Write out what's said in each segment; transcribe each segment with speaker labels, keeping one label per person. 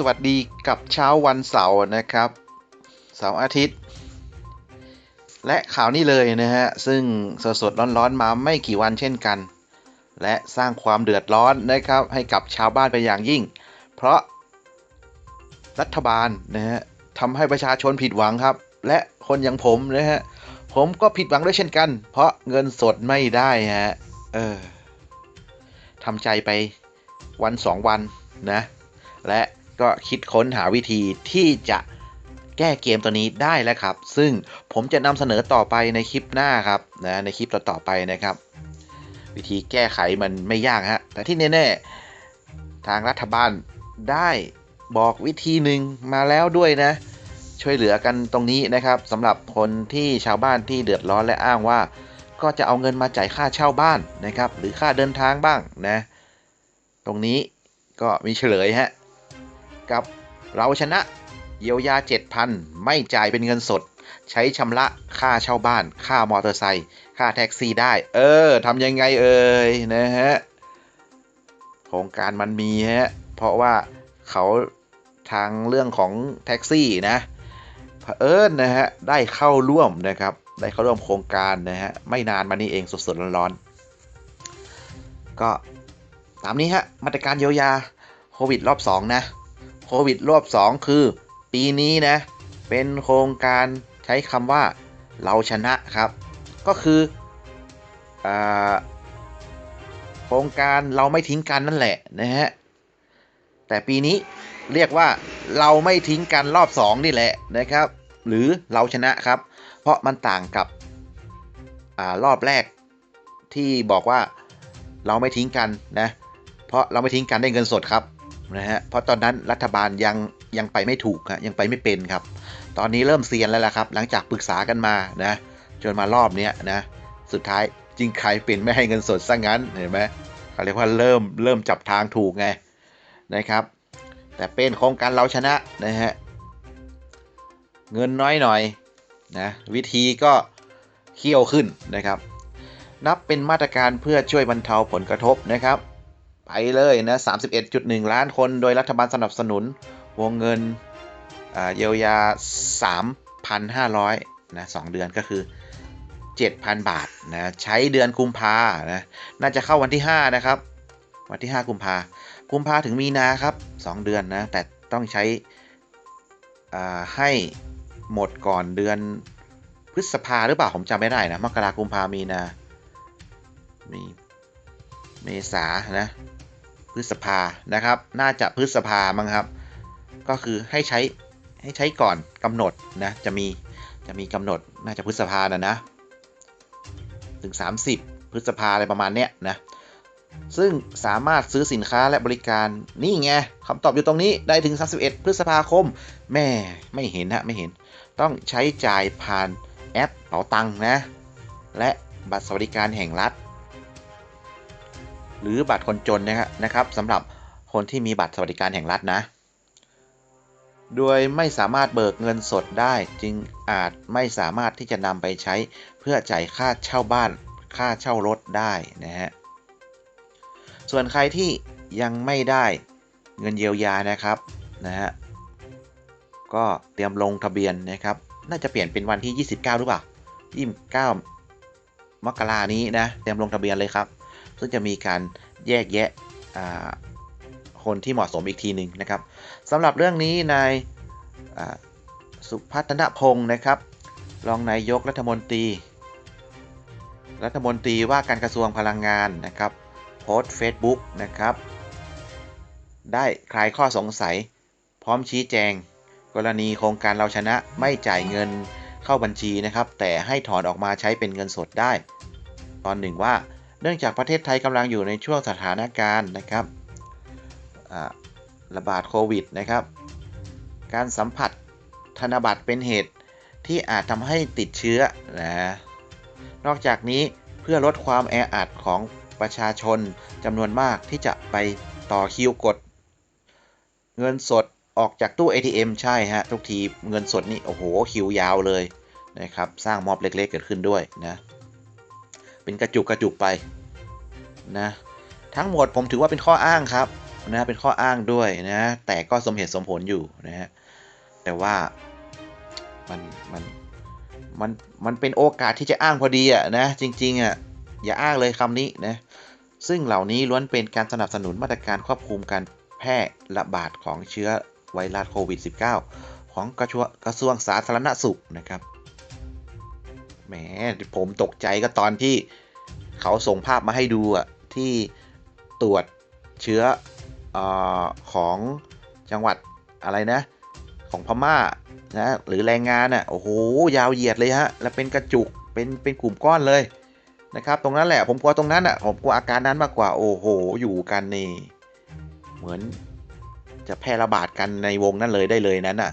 Speaker 1: สวัสดีกับเช้าวันเสาร์นะครับเสาร์อาทิตย์ และข่าวนี้เลยนะฮะ ซึ่งสดสดร้อนๆมาไม่กี่วันเช่นกัน และสร้างความเดือดร้อนนะครับ ให้กับชาวบ้านไปนอย่างยิ่ง เพราะรัฐบาลนะฮะทำให้ประชาชนผิดหวังครับ และคนอย่างผมนะฮะ ผมก็ผิดหวังด้วยเช่นกัน เพราะเงินสดไม่ได้ฮะเออทำใจไปวันสองวันนะและ ก็คิดค้นหาวิธีที่จะแก้เกมตัวนี้ได้แล้วครับ ซึ่งผมจะนำเสนอต่อไปในคลิปหน้าครับนะในคลิปต่อๆไปนะครับ วิธีแก้ไขมันไม่ยากฮะแต่ที่แน่ๆทางรัฐบาลได้บอกวิธีหนึ่งมาแล้วด้วยนะ ช่วยเหลือกันตรงนี้นะครับสำหรับคนที่ชาวบ้านที่เดือดร้อนและอ้างว่า ก็จะเอาเงินมาจ่ายค่าเช่าบ้านนะครับ หรือค่าเดินทางบ้างนะ ตรงนี้ก็มีเฉลยฮะ กับเราชนะเยียวยา 7,000 ไม่จ่ายเป็นเงินสด ใช้ชำระค่าเช่าบ้าน ค่ามอเตอร์ไซค์ค่าแท็กซี่ได้ เออทำยังไงเอ่ยนะฮะโครงการมันมีฮะเพราะว่าเขาทางเรื่องของแท็กซี่นะเผอิญนะฮะได้เข้าร่วมนะครับได้เข้าร่วมโครงการนะฮะไม่นานมานี้เองสดๆร้อนๆก็ตามนี้ฮะมาตรการเยียวยาโควิดรอบ 2 นะ โควิดรอบ 2 คือ ปีนี้นะ เป็นโครงการใช้คำว่าเราชนะครับ ก็คืออโครงการเราไม่ทิ้งกันนั่นแหละนะฮะ แต่ปีนี้เรียกว่าเราไม่ทิ้งกันรอบ 2 นี่แหละนะครับ หรือเราชนะครับ เพราะมันต่างกับอรอบแรกที่บอกว่าเราไม่ทิ้งกันนะ เพราะเราไม่ทิ้งกันได้เงินสดครับ นะฮะเพราะตอนนั้นรัฐบาลยังยังไปไม่ถูกครับยังไปไม่เป็นครับ ตอนนี้เริ่มเซียนแล้วล่ะครับ หลังจากปรึกษากันมานะจนมารอบเนี้ยนะสุดท้ายจริงใครเป็นไม่ให้เงินสดซะงั้นเห็นไหมเขาเรียกว่าเริ่มเริ่มจับทางถูกไงนะครับ แต่เป็นโครงการเราชนะนะฮะเงินน้อยหน่อยนะวิธีก็เขี้ยวขึ้นนะครับ นับเป็นมาตรการเพื่อช่วยบรรเทาผลกระทบนะครับ ไปเลยนะ31.1 ล้านคน โดยรัฐบาลสนับสนุนวงเงินเยียวยา 3,500นะ2เดือนก็คือ 7,000 บาทนะใช้เดือนกุมภานะน่าจะเข้าวันที่ 5 นะครับ วันที่ 5 กุมภากุมภาถึงมีนาครับ 2 เดือนนะ แต่ต้องใช้ให้หมดก่อนเดือนพฤษภาหรือเปล่า ผมจำไม่ได้นะ มกรากุมภามีนา มี เมษานะ พฤษภานะครับ น่าจะพฤษภามั้งครับ ก็คือให้ใช้ให้ใช้ก่อนกำหนดนะ จะมีจะมีกำหนดน่าจะพฤษภานะนะ ถึง 30 พฤษภาอะไรประมาณเนี้ยนะ ซึ่งสามารถซื้อสินค้าและบริการนี่ไงคำตอบอยู่ตรงนี้ได้ถึง 31 พฤษภาคม แม่ไม่เห็นนะไม่เห็น ต้องใช้จ่ายผ่านแอปเป๋าตังค์นะ และบัตรสวัสดิการแห่งรัฐ หรือบัตรคนจนนะครับนะรบสำหรับคนที่มีบัตรสวัสดิการแห่งรัฐนะ โดยไม่สามารถเบิกเงินสดได้จึงอาจไม่สามารถที่จะนำไปใช้เพื่อจ่ายค่าเช่าบ้าน ค่าเช่ารถได้นะฮะ ส่วนใครที่ยังไม่ได้เงินเยียวยานะครับนะฮะ ก็เตรียมลงทะเบียนนะครับ น่าจะเปลี่ยนเป็นวันที่ 29 หรือเปล่า 29 มกรานี้นะ เตรียมลงทะเบียนเลยครับ ซึ่งจะมีการแยกแยะคนที่เหมาะสมอีกทีหนึ่งนะครับสำหรับเรื่องนี้นายสุพัฒนพงศ์นะครับ รองนายกรัฐมนตรี รัฐมนตรีว่าการกระทรวงพลังงานนะครับ โพสต์ Facebook นะครับ ได้คลายข้อสงสัย พร้อมชี้แจง กรณีโครงการเราชนะไม่จ่ายเงินเข้าบัญชีนะครับ แต่ให้ถอนออกมาใช้เป็นเงินสดได้ ตอนหนึ่งว่า เนื่องจากประเทศไทยกำลังอยู่ในช่วงสถานการณ์นะครับระบาดโควิดนะครับ การสัมผัสธนบัตรเป็นเหตุที่อาจทำให้ติดเชื้อนะ นอกจากนี้เพื่อลดความแออัดของประชาชนจำนวนมากที่จะไปต่อคิวกด เงินสดออกจากตู้ ATM ใช่ฮะ ทุกทีเงินสดนี่ โอ้โห คิวยาวเลยนะครับ สร้างมอบเล็กๆเกิดขึ้นด้วยนะ เป็นกระจุกกระจุกไปนะทั้งหมดผมถือว่าเป็นข้ออ้างครับนะเป็นข้ออ้างด้วยนะแต่ก็สมเหตุสมผลอยู่นะฮะแต่ว่ามันมันมันมันเป็นโอกาสที่จะอ้างพอดีอะนะจริงๆอะอย่าอ้างเลยคำนี้นะซึ่งเหล่านี้ล้วนเป็นการสนับสนุนมาตรการควบคุมการแพร่ระบาดของเชื้อไวรัสโควิด -19 ของกระทรวงกระทรวงสาธารณสุขนะครับ แหมผมตกใจก็ตอนที่เขาส่งภาพมาให้ดูอะที่ตรวจเชื้ออของจังหวัดอะไรนะ ของพม่านะหรือแรงงานอะโอ้โหยาวเหยียดเลยฮะแล้วเป็นกระจุกเป็นเป็นกลุ่มก้อนเลยนะครับตรงนั้นแหละผมกลัวตรงนั้นอะผมกลัวอาการนั้นมากกว่าโอ้โหอยู่กันนี่เหมือนจะแพร่ระบาดกันในวงนั้นเลยได้เลยนั้นอะ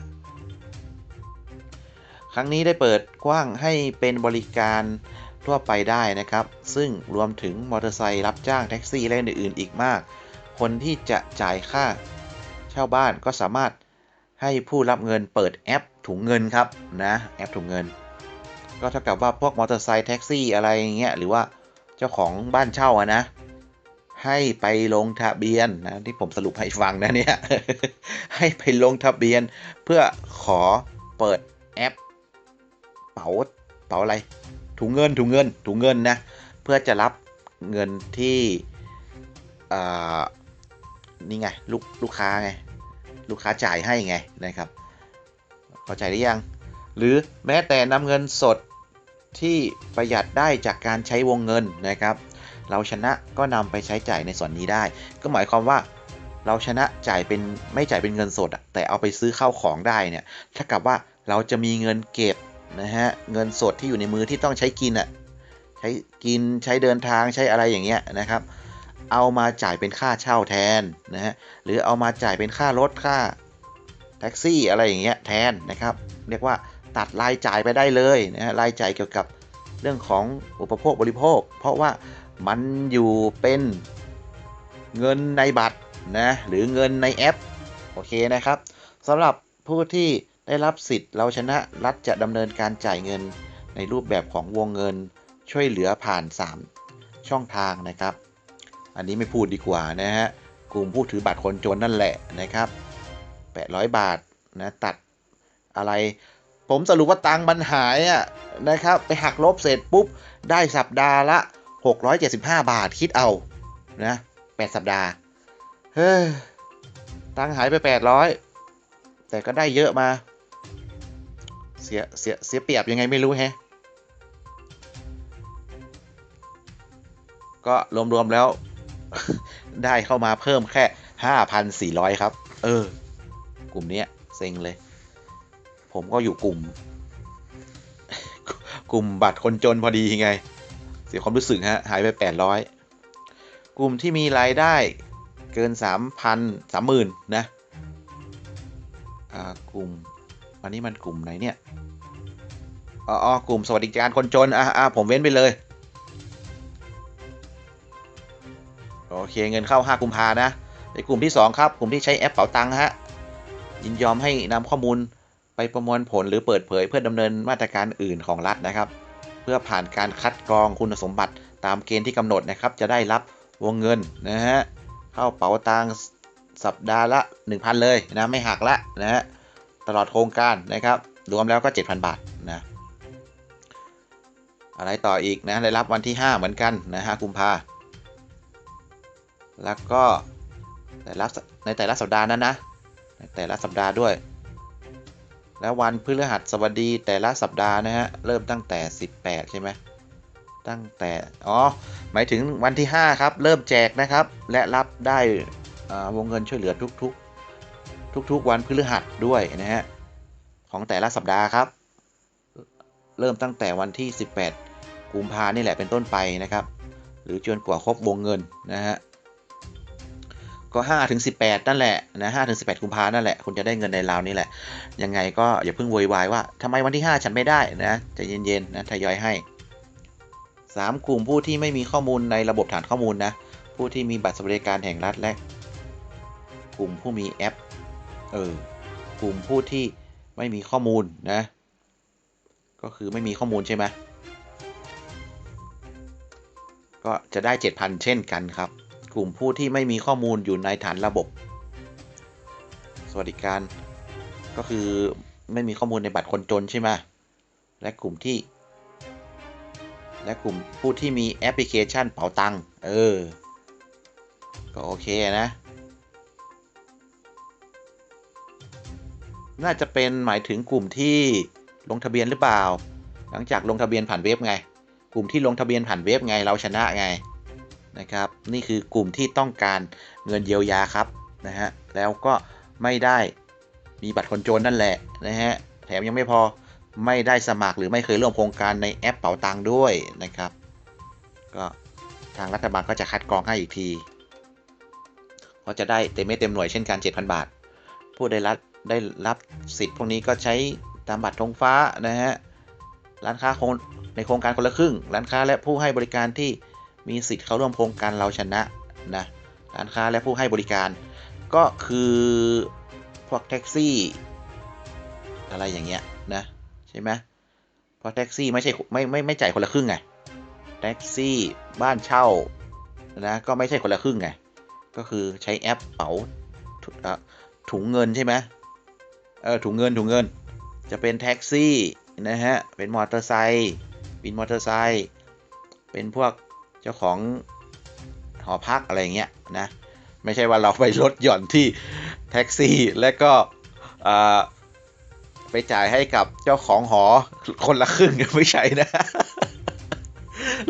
Speaker 1: ครั้งนี้ได้เปิดกว้างให้เป็นบริการทั่วไปได้นะครับ ซึ่งรวมถึงมอเตอร์ไซค์รับจ้างแท็กซี่และอื่นๆอีกมาก คนที่จะจ่ายค่าเช่าบ้านก็สามารถให้ผู้รับเงินเปิดแอปถุงเงินครับนะแอปถุงเงิน ก็เท่ากับว่าพวกมอเตอร์ไซค์แท็กซี่อะไรเงี้ยหรือว่าเจ้าของบ้านเช่าอะนะ ให้ไปลงทะเบียนนะที่ผมสรุปให้ฟังนะเนี่ยให้ไปลงทะเบียนเพื่อขอเปิดแอป เป๋าเป๋าอะไรถุงเงินถุงเงินถุงเงินนะเพื่อจะรับเงินที่นี่ไงลูกลูกค้าไงลูกค้าจ่ายให้ไงนะครับเข้าใจหรือยัง หรือแม้แต่นำเงินสดที่ประหยัดได้จากการใช้วงเงินนะครับ เราชนะก็นำไปใช้จ่ายในส่วนนี้ได้ ก็หมายความว่าเราชนะจ่ายเป็นไม่จ่ายเป็นเงินสดแต่เอาไปซื้อข้าวของได้เนี่ยถ้ากับว่าเราจะมีเงินเก็บ นะฮะเงินสดที่อยู่ในมือที่ต้องใช้กินอะใช้กินใช้เดินทางใช้อะไรอย่างเงี้ยนะครับ เอามาจ่ายเป็นค่าเช่าแทนนะฮะหรือเอามาจ่ายเป็นค่ารถค่าแท็กซี่อะไรอย่างเงี้ยแทนนะครับ เรียกว่าตัดรายจ่ายไปได้เลยนะฮะรายจ่ายเกี่ยวกับเรื่องของอุปโภคบริโภค เพราะว่ามันอยู่เป็นเงินในบัตรนะหรือเงินในแอปโอเคนะครับสำหรับผู้ที่ ได้รับสิทธิ์เราชนะรัฐจะดำเนินการจ่ายเงิน ในรูปแบบของวงเงินช่วยเหลือผ่าน 3 ช่องทางนะครับ อันนี้ไม่พูดดีกว่านะฮะกลุ่มผู้ถือบัตรคนจนนั่นแหละนะครับ 800 บาทนะตัดอะไร ผมสรุปว่าตังมันหายอะนะครับ ไปหักลบเสร็จปุ๊บ ได้สัปดาห์ละ 675 บาทคิดเอานะ8สัปดาห์ เฮ้ยตังหายไป 800 แต่ก็ได้เยอะมา สียเสียเสียเปรียบยังไงไม่รู้แฮะ ก็รวมๆแล้ว ได้เข้ามาเพิ่มแค่ 5,400 ครับ เออ กลุ่มนี้เซ็งเลย ผมก็อยู่กลุ่ม กลุ่มบัตรคนจนพอดีไง เสียความรู้สึกฮะ หายไป 800 กลุ่มที่มีรายได้เกิน 3,000 30,000 นะ อ่า กลุ่มอันนี้มันกลุ่มไหนเนี่ย อ๋อกลุ่มสวัสดิการคนจน อะอะผมเว้นไปเลย โอเคเงินเข้า 5 กุมภานะ ในกลุ่มที่ 2 ครับ กลุ่มที่ใช้แอปเป๋าตังค์ฮะ ยินยอมให้นำข้อมูลไปประมวลผลหรือเปิดเผย เพื่อดำเนินมาตรการอื่นของรัฐนะครับ เพื่อผ่านการคัดกรองคุณสมบัติตามเกณฑ์ที่กำหนดนะครับ จะได้รับวงเงินนะฮะ เข้าเป๋าตังค์สัปดาห์ละ 1,000 เลยนะ ไม่หักละนะฮะ ตลอดโครงการนะครับ รวมแล้วก็ 7,000 บาทนะ อะไรต่ออีกนะได้รับวันที่ 5 เหมือนกันนะฮะกุมภาแล้วก็แต่ละในแต่ละสัปดาห์นั้นนะในแต่ละสัปดาห์ด้วย แล้ววันพฤหัสบดีแต่ละสัปดาห์นะฮะเริ่มตั้งแต่ 18 ใช่ไหมตั้งแต่อ๋อหมายถึงวันที่ 5 ครับ เริ่มแจกนะครับ และรับได้วงเงินช่วยเหลือทุกๆ ทุกๆ วันพฤหัสด้วยนะฮะของแต่ละสัปดาห์ครับ เริ่มตั้งแต่วันที่ 18 กุมภานี่แหละเป็นต้นไปนะครับ หรือจนกว่าครบวงเงินนะฮะก็5ถึง18 นั่นแหละนะ5ถึง18 กุมภานั่นแหละ คุณจะได้เงินในราวนี้แหละ ยังไงก็อย่าเพิ่งโวยวายว่าทำไมวันที่ 5 ฉันไม่ได้นะใจเย็นๆนะทยอยให้ 3 กลุ่มผู้ที่ไม่มีข้อมูลในระบบฐานข้อมูลนะ ผู้ที่มีบัตรสวัสดิการแห่งรัฐและ กลุ่มผู้มีแอป เออ กลุ่มผู้ที่ไม่มีข้อมูลนะ ก็คือไม่มีข้อมูลใช่ไหมก็จะได้ 7,000 เช่นกันครับ กลุ่มผู้ที่ไม่มีข้อมูลอยู่ในฐานระบบ สวัสดิการ ก็คือไม่มีข้อมูลในบัตรคนจนใช่ไหมและกลุ่มที่ และกลุ่มผู้ที่มีแอปพลิเคชันเป๋าตัง เออ ก็โอเคนะ น่าจะเป็นหมายถึงกลุ่มที่ ลงทะเบียนหรือเปล่า หลังจากลงทะเบียนผ่านเว็บไง กลุ่มที่ลงทะเบียนผ่านเว็บไงเราชนะไงนะครับ นี่คือกลุ่มที่ต้องการเงินเยียวยาครับนะฮะแล้วก็ไม่ได้มีบัตรคนจนนั่นแหละนะฮะแถมยังไม่พอไม่ได้สมัครหรือไม่เคยร่วมโครงการในแอปเป๋าตังค์ด้วยนะครับ ก็ทางรัฐบาลก็จะคัดกรองให้อีกทีก็จะได้เต็มไม่เต็มหน่วยเช่นกัน 7,000 บาท ผู้ได้รับได้รับสิทธิ์พวกนี้ก็ใช้ ตามบัตรธงฟ้านะฮะร้านค้าคงในโครงการคนละครึ่ง ร้านค้าและผู้ให้บริการที่มีสิทธิ์เข้าร่วมโครงการเราชนะนะร้านค้าและผู้ให้บริการ ก็คือพวกแท็กซี่อะไรอย่างเงี้ยนะใช่ไหมเพราะแท็กซี่ไม่ใช่ไม่ไม่ไม่จ่ายคนละครึ่งไงแท็กซี่บ้านเช่านะก็ไม่ใช่คนละครึ่งไงก็คือใช้แอปเป๋าถุงเงินใช่ไหมเออถุงเงินถุงเงิน จะเป็นแท็กซี่นะฮะ เป็นมอเตอร์ไซค์วินมอเตอร์ไซค์เป็นพวกเจ้าของหอพักอะไรเงี้ยนะ ไม่ใช่ว่าเราไปลดหย่อนที่แท็กซี่และก็ไปจ่ายให้กับเจ้าของหอคนละครึ่งไม่ใช่นะ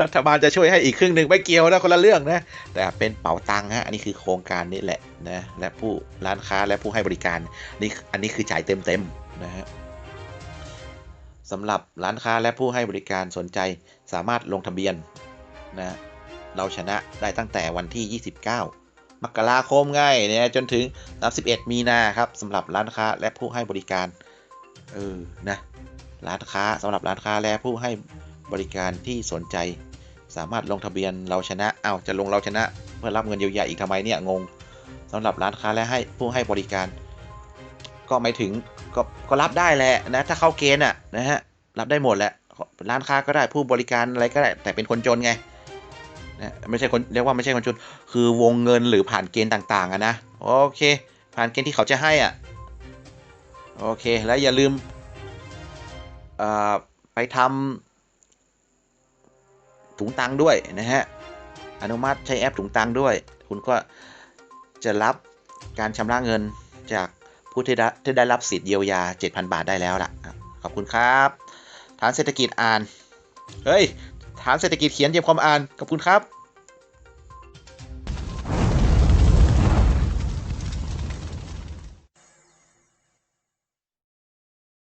Speaker 1: รัฐบาลจะช่วยให้อีกครึ่งหนึ่งไม่เกี่ยวนะคนละเรื่องนะ แต่เป็นเป๋าตังค์ฮะอันนี้คือโครงการนี้แหละนะและผู้ร้านค้าและผู้ให้บริการนี่อันนี้คือจ่ายเต็มๆนะฮะ สำหรับร้านค้าและผู้ให้บริการสนใจสามารถลงทะเบียนนะเราชนะได้ตั้งแต่วันที่ 29 มกราคมไงเนี่ยจนถึง 31 มีนาครับสำหรับร้านค้าและผู้ให้บริการเออนะร้านค้าสำหรับร้านค้าและผู้ให้บริการที่สนใจ สามารถลงทะเบียนเราชนะเอ้าจะลงเราชนะ เพื่อรับเงินเยียวยาอีกทำไมเนี่ยงงสำหรับร้านค้าและให้ผู้ให้บริการ ก็ไม่ถึงก็ก็รับได้แหละนะ ถ้าเข้าเกณฑ์อะนะฮะรับได้หมดแหละร้านค้าก็ได้ผู้บริการอะไรก็ได้ แต่เป็นคนจนไงนะไม่ใช่คนเรียกว่าไม่ใช่คนจนคือวงเงินหรือผ่านเกณฑ์ต่างๆอะนะโอเค ผ่านเกณฑ์ที่เขาจะให้อะโอเคแล้วอย่าลืมไปทำถุงตังด้วยนะฮะอนุมัติใช้แอปถุงตังด้วย คุณก็จะรับการชำระเงินจาก ผู้ที่ได้ที่ได้รับสิทธิ์เยียวยา 7,000 บาทได้แล้วล่ะ ขอบคุณครับ ฐานเศรษฐกิจอ่าน เฮ้ย ฐานเศรษฐกิจเขียนเยียมความอ่าน ขอบคุณครับ